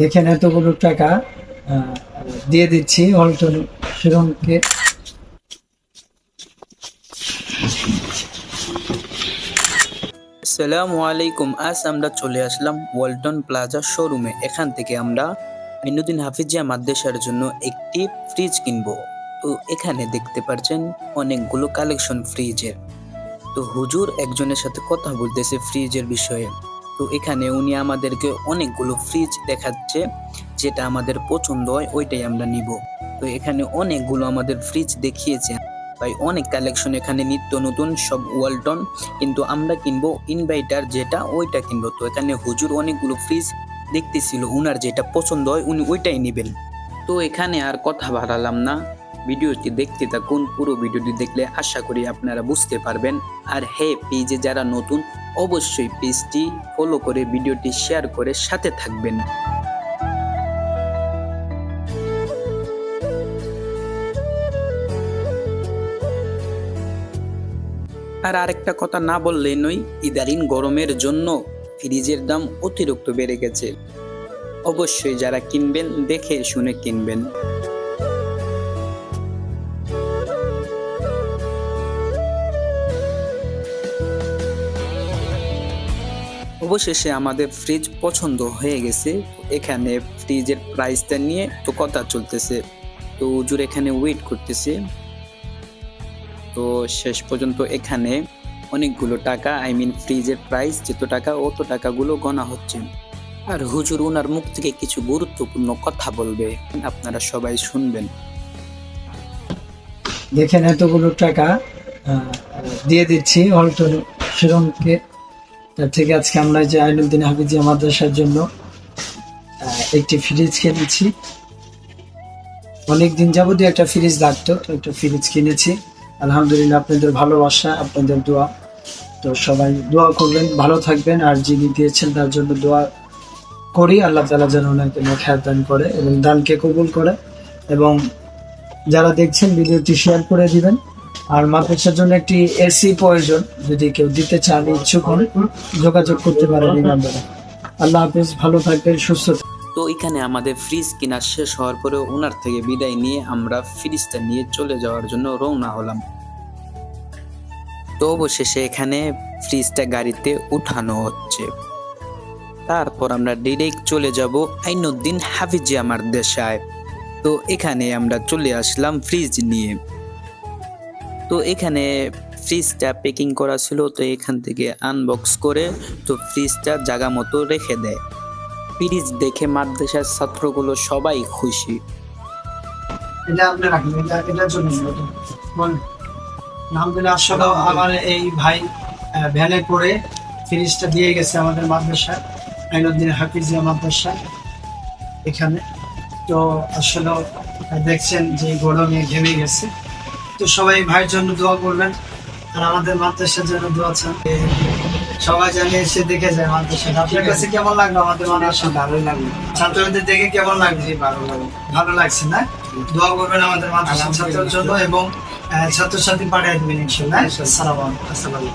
দেখেন এতগুলো টাকা দিয়ে দিচ্ছি অল্টন শিরমকে আসসালামু আলাইকুম। আজ আমরা চলে আসলাম ওয়ালটন প্লাজা শোরুমে। এখান থেকে আমরা মিনুদ্দিন হাফিজিয়া মাদ্রাসার জন্য একটি ফ্রিজ কিনবো। তো এখানে দেখতে পাচ্ছেন অনেকগুলো কালেকশন ফ্রিজের তো হুজুর একজনের সাথে কথা বলতেছে ফ্রিজের বিষয়ে। তো এখানে উনি আমাদেরকে অনেকগুলো ফ্রিজ দেখাচ্ছে, যেটা আমাদের পছন্দ হয়, ওইটাই আমরা নিব। তো এখানে অনেকগুলো আমাদের ফ্রিজ দেখিয়েছে। ভাই, অনেক কালেকশন এখানে নিত্য নতুন, সব ওয়ালটন কিন্তু আমরা কিনবো ইনভাইটার যেটা, ওইটা কিনবো। তো এখানে হুজুর অনেকগুলো ফ্রিজ দেখতেছিল, উনার যেটা পছন্দ হয়, উনি ওইটাই নেবেন। তো এখানে আর কথা বাড়ালাম না। ভিডিওটি দেখতে থাকুন। পুরো ভিডিওটি দেখলে আশা করি আপনারা বুঝতে পারবেন। আর হে, পেজে যারা নতুন, অবশ্যই পেজটি ফলো করে ভিডিওটি শেয়ার করে সাথে থাকবেন। আর আরেকটা কথা না বললেই নই ইদারিন গরমের জন্য ফ্রিজের দাম অতিরিক্ত বেড়ে গেছে। অবশ্যই যারা কিনবেন, দেখে শুনে কিনবেন। অবশেষে আমাদের ফ্রিজ পছন্দ হয়ে গেছে। এখানে ফ্রিজের প্রাইসটা নিয়ে তো কথা চলতেছে। তো হুজুর এখানে ওয়েট করতেছে। তো শেষ পর্যন্ত এখানে অনেকগুলো টাকা আই মিন ফ্রিজের প্রাইস যত টাকা, অত টাকাগুলো গণা হচ্ছে। আর হুজুর ওনার মুখ থেকে কিছু গুরুত্বপূর্ণ কথা বলবে, আপনারা সবাই শুনবেন। দেখেন এতগুলো টাকা দিয়ে দিচ্ছি অল্টন শিরমকে থেকে আজকে আমরা যে আইনুদ্দিন হাফিজিয়া মাদ্রাসার জন্য একটি ফ্রিজ কিনেছি। অনেকদিন যাবতীয় একটা ফ্রিজ লাগতো, তো একটা ফ্রিজ কিনেছি। আলহামদুলিল্লাহ, আপনাদের ভালোবাসা, আপনাদের দোয়া। তো সবাই দোয়া করবেন, ভালো থাকবেন, আর যিনি দিয়েছেন তার জন্য দোয়া করি, আল্লাহ তালা যেন ওনাকে খেয়াল দান করে এবং দানকে কবুল করে। এবং যারা দেখছেন, ভিডিওটি শেয়ার করে দিবেন। আর মাদ্রাসার জন্য একটি এসি প্রয়োজন, যদি কেউ দিতে চান ইচ্ছুক হন, যোগাযোগ করতে পারেন এই নাম্বারে। আল্লাহ হাফিজ, ভালো থাকবেন, সুস্থ তো এখানে আমাদের ফ্রিজ কেনা শেষ হওয়ার পরে ওনার থেকে বিদায় নিয়ে আমরা ফ্রিজটা নিয়ে চলে যাওয়ার জন্য রওনা হলাম। তো অবশেষে এখানে ফ্রিজটা গাড়িতে উঠানো হচ্ছে। তারপর আমরা ডিরেক্ট চলে যাব আইনুদ্দিন হাফিজিয়া দেশায়। তো এখানে আমরা চলে আসলাম ফ্রিজ নিয়ে। তো এখানে ফ্রিজটা প্যাকিং করা ছিল, তো এখান থেকে আনবক্স করে, তো ফ্রিজটা জায়গা মতো রেখে দেয়। ফ্রিজ দেখে মাদ্রাসার ছাত্রগুলো সবাই খুশি। আমার এই ভাই ভ্যানে করে ফ্রিজটা দিয়ে গেছে আমাদের মাদ্রাসায়, আইনুদ্দিন হাফিজিয়া মাদ্রাসা এখানে। তো আসলে দেখছেন যে গরমে ঘেমে গেছে। তো সবাই ভাইয়ের জন্য দোয়া করবেন। আর আমাদের মাদ্রাসার জন্য দোয়া চান। সবাই জানে এসে দেখে যায় মাদ্রাসা আপনার কাছে কেমন লাগল আমাদের মাদ্রাসা? ভালো লাগল। ছাত্রদের দেখে কেমন লাগছে ভালো লাগল। ভালো লাগছে না? দোয়া করবেন আমাদের মাদ্রাসা ছাত্রের জন্য এবং ছাত্রছাত্রী পাঠিয়ে দেবেন ইনশাল্লাহ আসসালাম আসসালামু